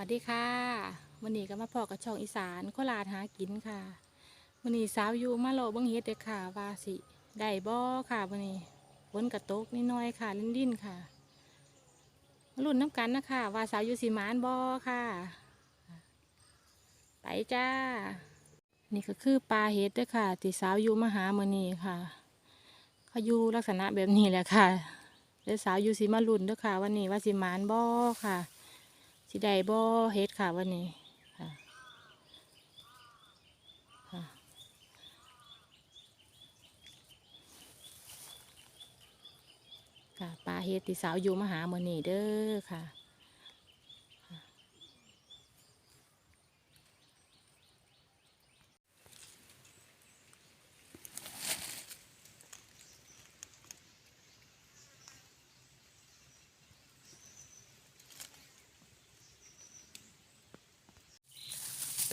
วัสดีค่ะวันนี้ก็มาพอกับช่องอีสานโคราชหากินค่ะวันนี้สาวอยู่มาโลเบังเฮ็ดเด้อค่ะว่าสิได้บ่ค่ะวันนี้ฝนกระตกนิดหน่อยค่ะลิ้นดินค่ะมาลุ้นน้ำกันนะคะว่าสาวอยู่สีมานบ่ค่ะไปจ้า นี่ก็คือปลาเฮ็ดเด้อค่ะที่สาวอยู่มาหามื้อนี้ค่ะเขาอยู่ลักษณะแบบนี้แหละค่ะเดี๋ยวสาวอยู่สีมาลุ้นด้อค่ะ วันนี้ว่าสีมานบ่ค่ะ สิได้บ่เฮ็ดค่ะวันนี้ค่ะค่ะปลาเฮ็ดที่สาวอยู่มาหามื้อนี้เด้อค่ะ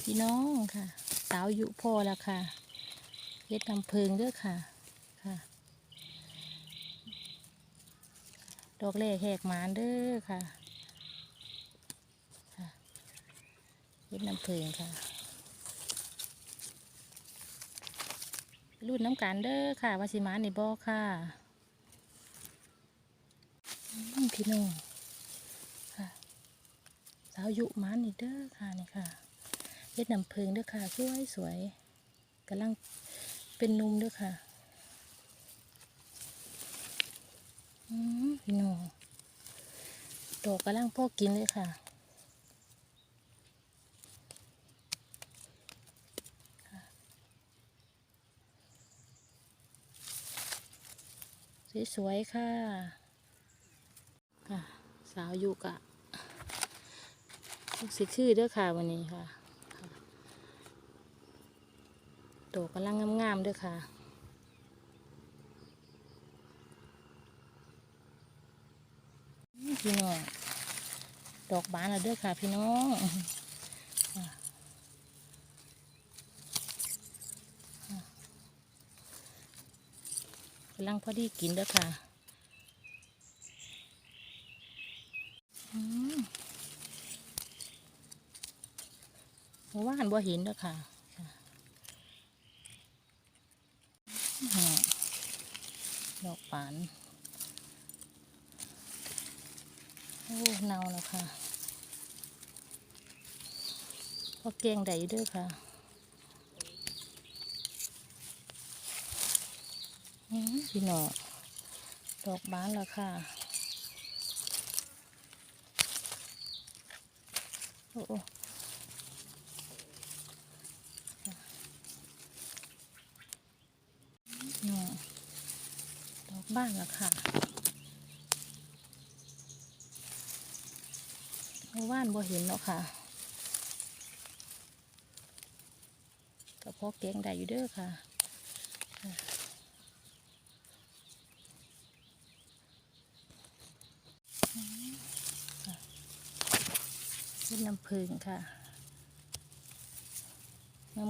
พี่น้องค่ะ สาวอยู่พอแล้วค่ะเฮ็ดน้ำเพิงเด้อค่ะค่ะ ดอกแรกแหกหมานเด้อค่ะค่ะเฮ็ดน้ำเพิงค่ะรุ่นน้ำกันเด้อค่ะวาสิมานในบ่อค่ะพี่น้องค่ะ สาวยู่หมานนี่เด้อค่ะนี่ค่ะ เฮ็ดน้ำเพิงเด้อค่ะสวยสวยกำลังเป็นนุ่มเด้อค่ะอืมพี่น้องดอกกำลังพอกินเลยค่ะสวยๆค่ะค่ะ สาวอยู่กะลูกสิคือเด้อค่ะวันนี้ค่ะค่ะ ดอกกำลังงามๆด้อค่ะ พี่น้อง ดอกบานแล้วด้อค่ะ พี่น้องกำลังพอดีกินด้อค่ะว่านบ่เห็นด้อค่ะค่ะอื้อหือดอกบานโอ้เนาแล้วค่ะพอเกงได้ด้วยค่ะอืมพี่หนอดอกบานแล้วค่ะ โอ้โอ้พี่น้องดอก บ้านแล้วค่ะเมื่านบ่เห็นเนาะค่ะก็พอเกงได้อยู่เด้อค่ะค่ะอืมค่ะเป็นน้ำผึ้งค่ะ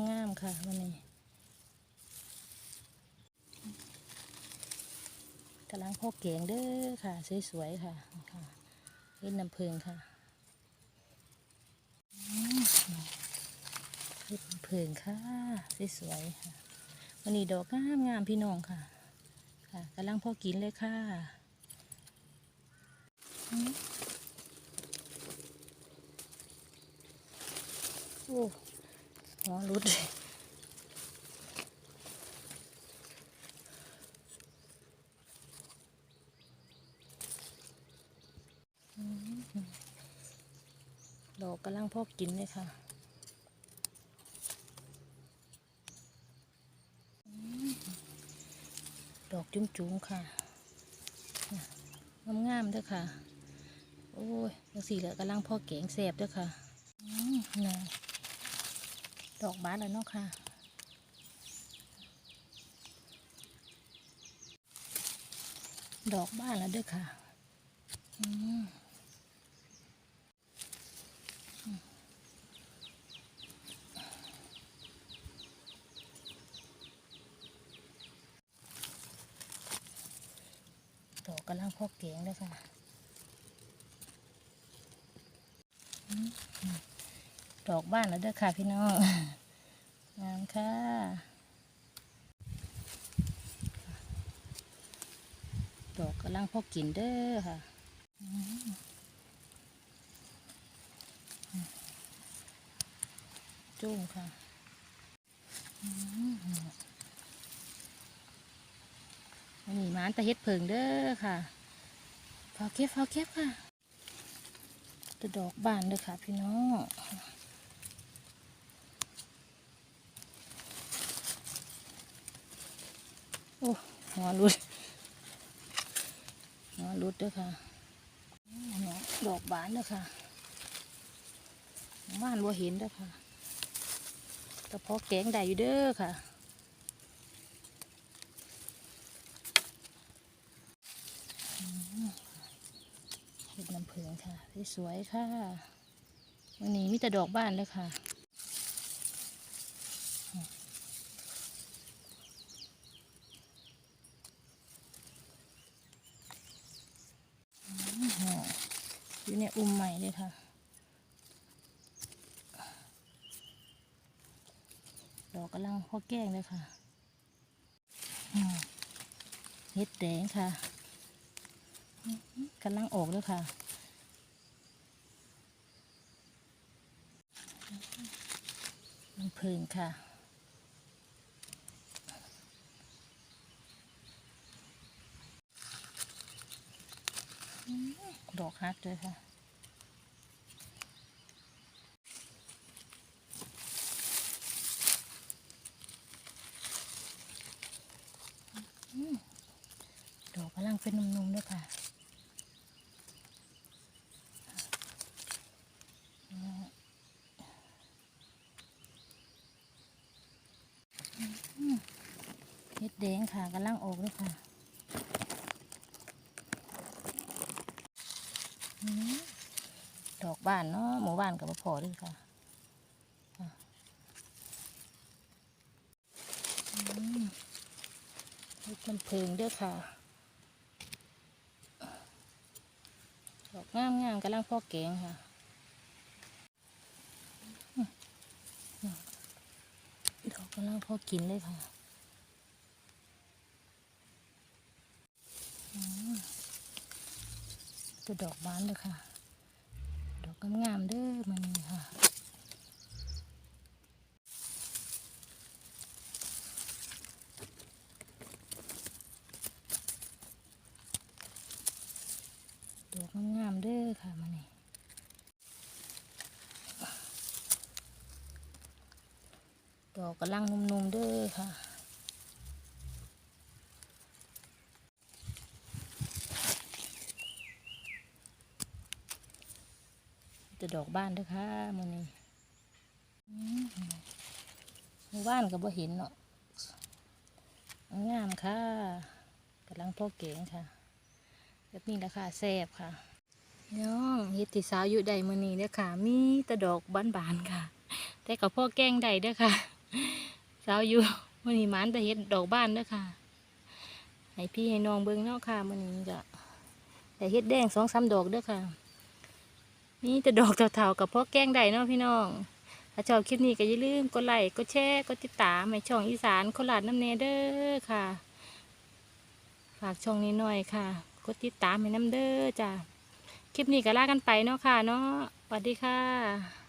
งามๆค่ะวันนี้ำลังพอเก่งเด้อค่ะ สวยๆค่ะค่ะเป็นน้ำผึ้งค่ะเห็ดเพิงค่ะสวยๆค่ะวันนี้ดอกงามงามๆพี่น้องค่ะ ค่ะกำลังพอกินเลยค่ะโอ้หัวรุดเลย ดอกกำลังพอกินเลยค่ะดอกจุ้งๆค่ะงามๆเด้วยค่ะ โอ้ยจังสี่แหละกำลังพ่อแกงแสบด้วยค่ะอืมน่ะดอกบานแล้วเนาะค่ะ ดอกบ้านแล้วด้วยค่ะ อืม ดอกกำลังพ่อแกงเลยค่ะดอกบ้านแล้วเด้อค่ะพี่น้องงามค่ะดอกกำลังพอกินเด้อค่ะจุ้งค่ะอื ม้านตะเฮ็ดเพิงเด้อค่ะฝากเก็บฝากเก็บค่ะตะดอกบานเด้อค่ะ พี่น้องโอ้หัวรุดหัวรุดเด้อค่ะดอกบานเด้อค่ะบ้านบัวเห็นเด้อค่ะแต่พอแกงได้อยู่เด้อค่ะอืม เห็ดน้ำผึ้งค่ะ สวยๆค่ะ วันนี้มีแต่ดอกบ้านเลยค่ะอยู่ในอุ้มใหม่เลยค่ะ ดอกกำลังพ่อแก้งเลยค่ะเห็ดแดงค่ะกำลังออกเลยค่ะ น้ำผึ้งค่ะ ดอกฮักเลยค่ะดอกกำลังเป็นนุ่มๆด้วยค่ะ เห็ดแดงค่ะกำลังออกด้วยค่ะดอกบ้านเนาะหมู่บ้านกับพอด้วยค่ะมเฮ็ดน้ำผึ้งด้วยค่ะดอกงามงามๆกำลังพ่อแกงค่ะอืมอืมดอ กำลังพอกินเลยค่ะอืมจะดอกบานเลยค่ะ ดอกงามๆเด้อมันนี่ค่ะดอกงามๆเด้อค่ะมันนี่ดอ กกำลังนุ่มๆเด้อค่ะจะดอกบ้านเด้อค่ะมันนี่หมู่บ้านก็บ่เห็นเนาะงามค่ะกำลังพ่อเก่งค่ะแบบนี้แหละค่ะแซ่บค่ะน้องเฮ็ดที่สาวอยู่ใดมื้อนี้เด้อค่ะ มีตะดอกบานๆค่ะ แต่กับพ่อแกล้งใดเด้อค่ะ สาวอยู่มื้อนี้มันแต่เฮ็ดดอกบ้านเด้อค่ะ ให้พี่ให้น้องเบิ่งเนาะค่ะมื้อนี้ก็แต่เฮ็ดแดงสองสามดอกเด้อค่ะมีแต่ดอกเถาๆกับพ่อแก้งใดเนาะพี่น้อง ถ้าชอบคลิปนี้ก็อย่าลืมกดไลค์กดแชร์กดติดตามให้ช่องอีสานคนหลาดน้ำเนเด้อค่ะ ฝากช่องนี้หน่อยค่ะกดติดตามให้น้ำเด้อจ้ะคลิปนี้ก็ลากันไปเนาะค่ะเนาะสวัสดีค่ะ